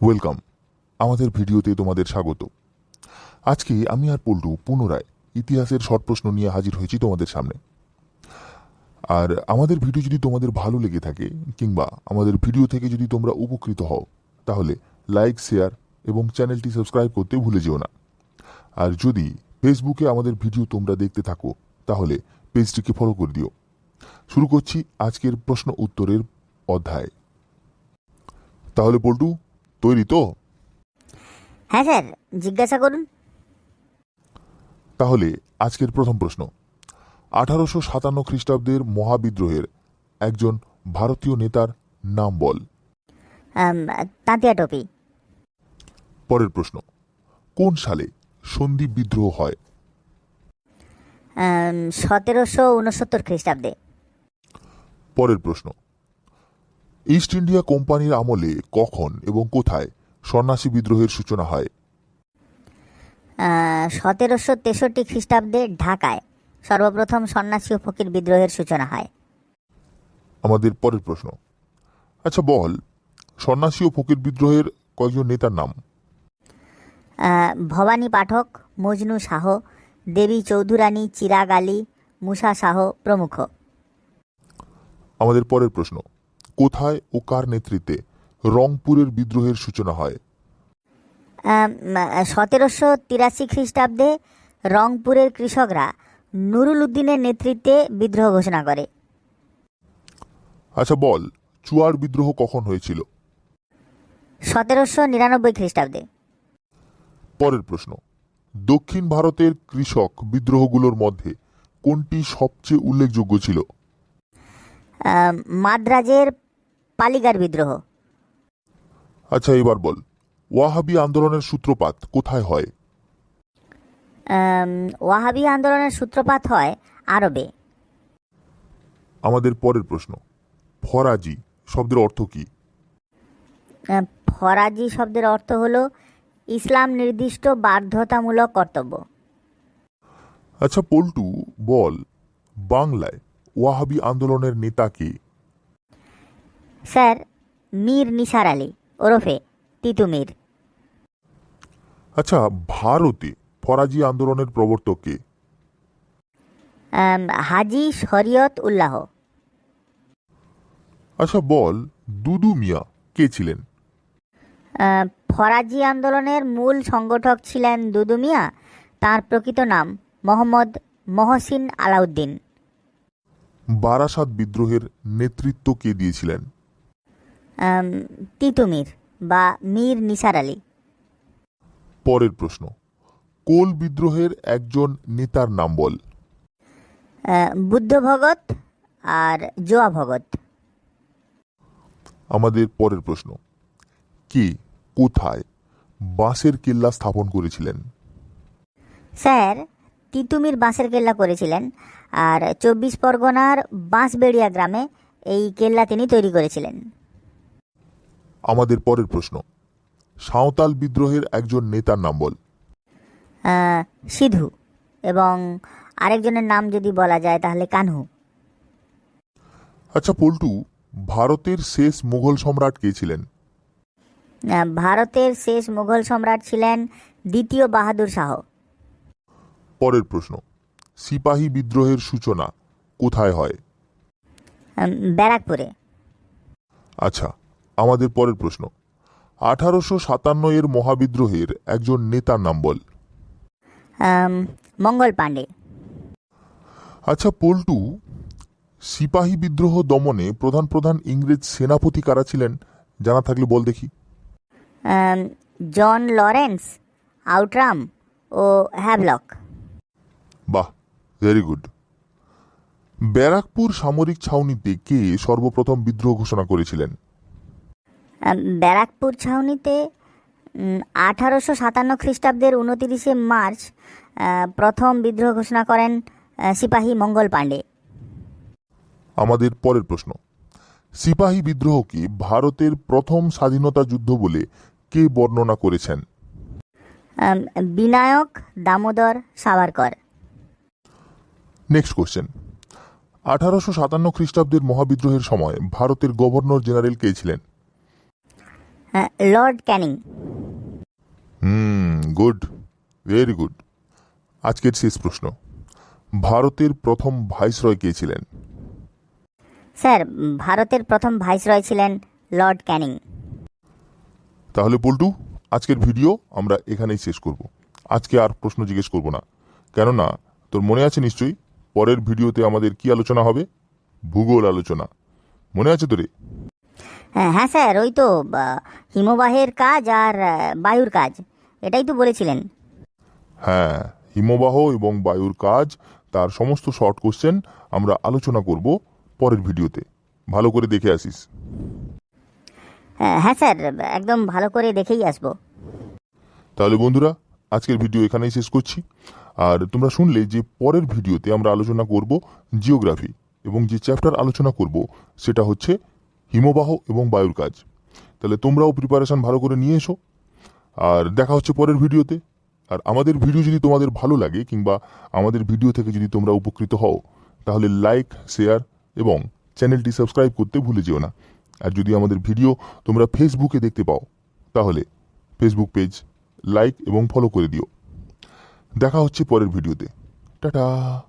Welcome. আমাদের ভিডিওতে তোমাদের স্বাগত। আজকে আমি আর পল্টু পুনরায় ইতিহাসের শর্ট প্রশ্ন নিয়ে হাজির হয়েছি তোমাদের সামনে। আর আমাদের ভিডিও যদি তোমাদের ভালো লেগে থাকে, কিংবা আমাদের ভিডিও থেকে যদি তোমরা উপকৃত হও, তাহলে লাইক, শেয়ার এবং চ্যানেলটি সাবস্ক্রাইব করতে ভুলে যেও না। আর যদি ফেসবুকে আমাদের ভিডিও তোমরা দেখতে থাকো, তাহলে পেজটিকে ফলো করে দিও। শুরু করছি আজকের প্রশ্ন উত্তরের অধ্যায়। তাহলে পল্টু তৈরি তো। হ্যাঁ স্যার জিজ্ঞাসা করুন। তাহলে আজকের প্রথম প্রশ্ন। আঠারোশো সাতান্ন খ্রিস্টাব্দের মহাবিদ্রোহের একজন ভারতীয় নেতার নাম বল। তাঁতিয়া টপি। পরের প্রশ্ন কোন সালে সন্ধি বিদ্রোহ হয়? সতেরোশো উনসত্তর খ্রিস্টাব্দে। পরের প্রশ্ন ইস্ট ইন্ডিয়া কোম্পানির আমলে কখন এবং কোথায় সন্ন্যাসী বিদ্রোহের সূচনা হয়? সতেরোশো তেষট্টি খ্রিস্টাব্দে ঢাকায় সর্বপ্রথম সন্ন্যাসী ও ফকির বিদ্রোহের সূচনা হয়। আমাদের পরের প্রশ্ন। আচ্ছা বল সন্ন্যাসী ও ফকির বিদ্রোহের কয়েকজন নেতার নাম? ভবানী পাঠক মজনু শাহ দেবী চৌধুরানী চিরাগ আলী মুসা শাহ প্রমুখ। আমাদের পরের প্রশ্ন। কোথায় ও কার নেতৃত্বে রংপুরের বিদ্রোহের সূচনা হয়। সতেরোশো তিরাশি খ্রিস্টাব্দে রংপুরের কৃষকরা নুরুল উদ্দিনের নেতৃত্বে বিদ্রোহ ঘোষণা করে। আচ্ছা বল চুয়ার বিদ্রোহ কখন হয়েছিল? সতেরোশো নিরানব্বই খ্রিস্টাব্দে। পরের প্রশ্ন দক্ষিণ ভারতের কৃষক বিদ্রোহগুলোর মধ্যে কোনটি সবচেয়ে উল্লেখযোগ্য ছিল? মাদ্রাজের পালিগার বিদ্রোহ। আচ্ছা এবার বল। ওয়াহাবি আন্দোলনের সূত্রপাত কোথায় হয়? ওয়াহাবি আন্দোলনের সূত্রপাত হয় আরবে। আমাদের পরের প্রশ্ন। ফরাজি শব্দের অর্থ কি? ফরাজি শব্দের অর্থ হল ইসলাম নির্দিষ্ট বাধ্যতামূলক কর্তব্য। আচ্ছা পল্টু বল বাংলায় ওয়াহাবি আন্দোলনের নেতা কে? স্যার মীর নিসার আলী ওরফে তিতু মীর। আচ্ছা ভারতে ফরাজি আন্দোলনের প্রবর্তক কে? আম, হাজি শরিয়ত উল্লাহ। আচ্ছা বল দুদু মিয়া কে ছিলেন? আহ, ফরাজি আন্দোলনের মূল সংগঠক ছিলেন দুদু মিয়া। তাঁর প্রকৃত নাম মোহাম্মদ মহসিন আলাউদ্দিন। বারাসাত বিদ্রোহের নেতৃত্ব কে দিয়েছিলেন? আম, তিতু মীর বা মীর নিসার আলী। পরের প্রশ্ন কোল বিদ্রোহের একজন নেতার নাম বল। বুদ্ধ ভগত আর জোয়া ভগত। আমাদের পরের প্রশ্ন কে কোথায় বাঁশের কেল্লা স্থাপন করেছিলেন? স্যার তিতুমির বাঁশের কেল্লা করেছিলেন আর চব্বিশ পরগনার বাঁশবেড়িয়া গ্রামে এই কেল্লা তিনি তৈরি করেছিলেন। আমাদের পরের প্রশ্ন। সাঁওতাল বিদ্রোহের একজন নেতার নাম বল। সিধু। এবং আরেকজনের নাম যদি বলা যায় তাহলে কানহু। আচ্ছা পল্টু ভারতের শেষ মুঘল সম্রাট কে ছিলেন? ভারতের শেষ মুঘল সম্রাট ছিলেন দ্বিতীয় বাহাদুর শাহ। পরের প্রশ্ন সিপাহী বিদ্রোহের সূচনা কোথায় হয়? ব্যারাকপুরে। আচ্ছা আমাদের পরের প্রশ্ন। আঠারোশো সাতান্ন এর মহাবিদ্রোহের একজন নেতার নাম বল। মঙ্গল পাণ্ডে। আচ্ছা পল্টু সিপাহী বিদ্রোহ দমনে প্রধান প্রধান ইংরেজ সেনাপতি কারা ছিলেন? জানা থাকলে বল দেখি। জন লরেন্স আউটরাম ও হ্যাভলক। বাহ ভেরি গুড। ব্যারাকপুর সামরিক ছাউনিতে কে সর্বপ্রথম বিদ্রোহ ঘোষণা করেছিলেন? ব্যারাকপুর ছাউনিতে আঠারোশো সাতান্ন খ্রিস্টাব্দের উনতিরিশে মার্চ প্রথম বিদ্রোহ ঘোষণা করেন সিপাহী মঙ্গল পাণ্ডে। আমাদের পরের প্রশ্ন। সিপাহী বিদ্রোহকে ভারতের প্রথম স্বাধীনতা যুদ্ধ বলে কে বর্ণনা করেছেন? বিনায়ক দামোদর সাভারকর। নেক্সট কোশ্চেন আঠারোশো সাতান্ন খ্রিস্টাব্দের মহাবিদ্রোহের সময় ভারতের গভর্নর জেনারেল কে ছিলেন? Lord Canning. Hmm good very good. আজকের শেষ প্রশ্ন। ভারতের প্রথম ভাইসরয় কে ছিলেন? স্যার ভারতের প্রথম ভাইসরয় ছিলেন লর্ড ক্যানিং। তাহলে পল্টু আজকের ভিডিও আমরা এখানেই শেষ করব। আজকে আর প্রশ্ন জিজ্ঞেস করব না। কেননা তোর মনে আছে নিশ্চয়ই? পরের ভিডিওতে আমাদের কি আলোচনা হবে? ভূগোল আলোচনা। মনে আছে তোরে? হ্যাঁ হ্যাঁ স্যার ওই তো হিমবাহের কাজ আর বায়ুর কাজ এটাই তো বলেছিলেন। হ্যাঁ হিমবাহ এবং বায়ুর কাজ তার সমস্ত শর্ট কোশ্চেন আমরা আলোচনা করব পরের ভিডিওতে। ভালো করে দেখে আসিস। হ্যাঁ হ্যাঁ স্যার একদম ভালো করে দেখেই আসব। তাহলে বন্ধুরা আজকের ভিডিও এখানেই শেষ করছি। আর তোমরা শুনলে যে পরের ভিডিওতে আমরা আলোচনা করব জিওগ্রাফি এবং যে চ্যাপ্টার আলোচনা করব সেটা হচ্ছে হিমবাহ এবং বায়ুর কাজ। তাহলে তোমরাও প্রিপারেশন ভালো করে নিয়ে এসো। আর দেখা হচ্ছে পরের ভিডিওতে। আর আমাদের ভিডিও যদি তোমাদের ভালো লাগে কিংবা আমাদের ভিডিও থেকে যদি তোমরা উপকৃত হও, তাহলে লাইক শেয়ার এবং চ্যানেলটি সাবস্ক্রাইব করতে ভুলে যেও না। আর যদি আমাদের ভিডিও তোমরা ফেসবুকে দেখতে পাও, তাহলে ফেসবুক পেজ লাইক এবং ফলো করে দিও। দেখা হচ্ছে পরের ভিডিওতে। টাটা!